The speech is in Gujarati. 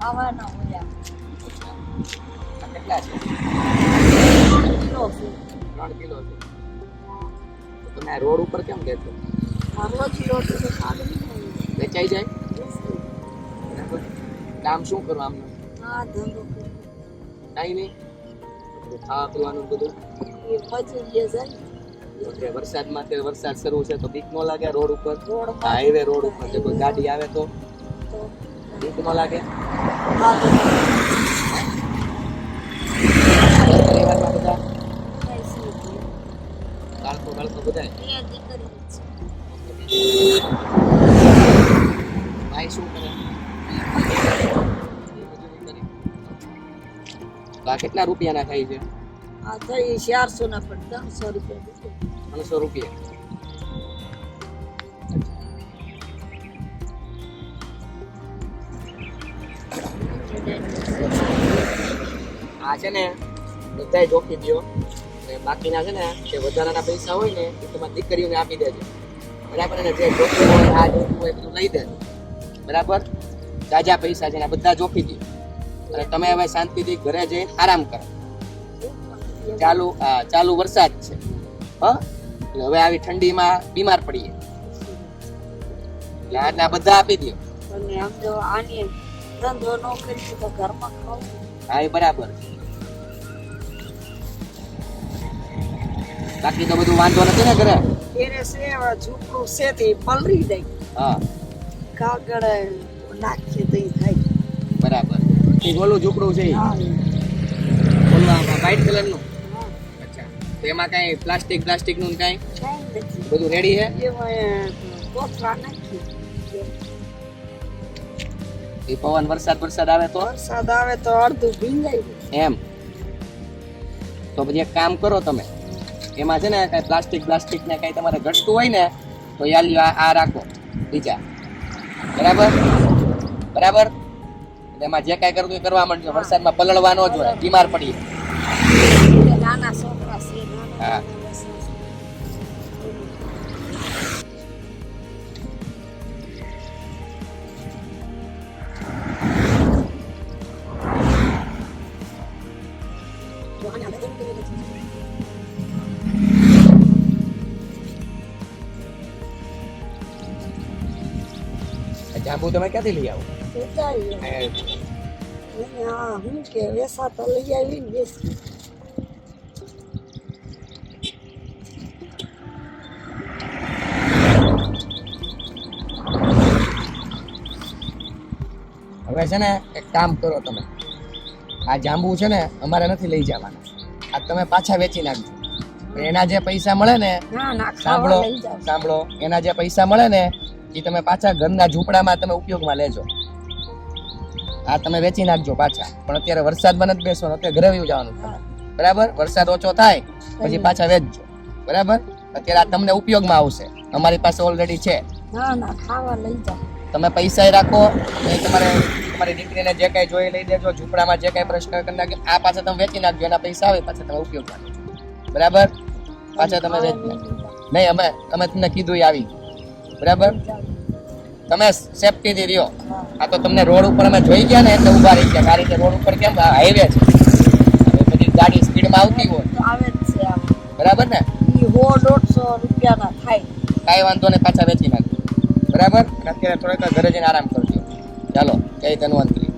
ખાવાના હોય કેટલા છે? કિલો છે. ત્રણ કિલો છે. તો તમે રોડ ઉપર કેમ બેઠો આ રોજ રોજ તો વેચાઈ જાય? કામ શું કરવું આમ આ ધંધો કાંઈ નહીં. ખાવા પીવાનું બધું. એ મજૂરીએ છે એટલે વરસાદમાં વરસાદ શરૂ છે તો બીક ન લાગે રોડ ઉપર? હાઈવે રોડ ઉપર જો કોઈ ગાડી આવે તો? તો ન લાગે આ તો પરિવારમાં બધા. બાળકો બાળકો બધા ભાઈ શું કરે આ કેટલા રૂપિયાના થાય છે આ થઈ ચારસો ના પણ ત્રણસો રૂપિયા. ત્રણસો રૂપિયા આ છે ને બધાય જોખી દો અને બાકીના છે ને જે વધારાના પૈસા હોય ને એ તમારી દીકરીઓને આપી દેજો. બરાબર? અને જે જોખી હોય આ જોખું હોય બધું લઈ દે બરાબર? જાજા પૈસા છે ને બધા જોખી દો અને તમે હવે શાંતિથી ઘરે જઈને આરામ કરો. ચાલુ ચાલુ વરસાદ છે. હા? એટલે હવે આવી ઠંડીમાં બીમાર પડીએ. એટલે આ બધા આપી દો અને આમ જો આની ધંધો ન તો ઘરમાં ખાવું. હા એ બરાબર. બાકી તો બધું વાંધો નથી ને ઘરે? એને સેવા ઝૂપડું છે તે પલરી દે હા. કાગળ નાખીએ તો થાય. બરાબર. એ ઓલું ઝૂપડું છે ઓલું વ્હાઈટ કલરનું. અચ્છા. તો એમાં કાંઈ પ્લાસ્ટિક પ્લાસ્ટિકનું કાંઈ? બધું રેડી છે? કોથળા એ પવન વરસાદ વરસાદ આવે તો? વરસાદ આવે તો અડધું ભીંજાઈ જાય. એમ. તો પછી એક કામ કરો તમે. એમાં છે ને કાંઈ પ્લાસ્ટિક પ્લાસ્ટિક ને કાંઈ તમારે ઘટતું હોય ને તો યાલી આ આ રાખો બીજા બરાબર? બરાબર? એટલે એમાં જે કાંઈ કરવું એ કરવા માંડજો. વરસાદમાં પલળવા ન જોઈએ બીમાર પડીએ. હા. નાના છે. જાંબુ તમે ક્યાંથી લઈ આવો? હું કે લઈ ને હવે છે ને એક કામ કરો તમે. આ જાંબુ છે ને અમારે નથી લઈ જવાના. આ તમે પાછા વેચી નાખજો. એના જે પૈસા મળે ને સાંભળો સાંભળો એના જે પૈસા મળે ને એ તમે પાછા ઘરના ઝૂંપડામાં તમે ઉપયોગમાં લેજો. આ તમે વેચી નાખજો પાછા. પણ અત્યારે વરસાદમાં નથી બેસવાનું અત્યારે ઘરે જવાનું બરાબર? વરસાદ ઓછો થાય પછી પાછા વેચજો. બરાબર? અત્યારે આ તમને ઉપયોગમાં આવશે. અમારી પાસે ઓલરેડી છે. ના ના ખાવા લઈ જાઓ. તમે પૈસા રાખો અને તમારે તમારી દીકરીને જે કાંઈ જોઈ લઈ દેજો ઝૂંપડામાં જે કાંઈ પ્રશ્ન કરી નાખે આ પાછા તમે વેચી નાખજો એના પૈસા આવે પાછા તમે ઉપયોગમાં લેજો. બરાબર? પાછા તમે વેચી નાખજો. નહીં અમે અમે તમને કીધું આવી. બરાબર? તમે સેફટીથી રહ્યો. આ તો તમને રોડ ઉપર અમે જોઈ ગયા ને એટલે ઊભા રહી ગયા. આ રીતે રોડ ઉપર કેમ? હાઈવે છે. હવે બધી ગાડી સ્પીડમાં આવતી હોય. આવે જ છે બરાબર ને? હો દોઢસો રૂપિયાના થાય. કાંઈ વાંધો નહીં પાછા વેચી નાખજો. બરાબર? અત્યારે થોડાક ઘરે જઈને આરામ કરજો. ચાલો જય ધન્વંતરી.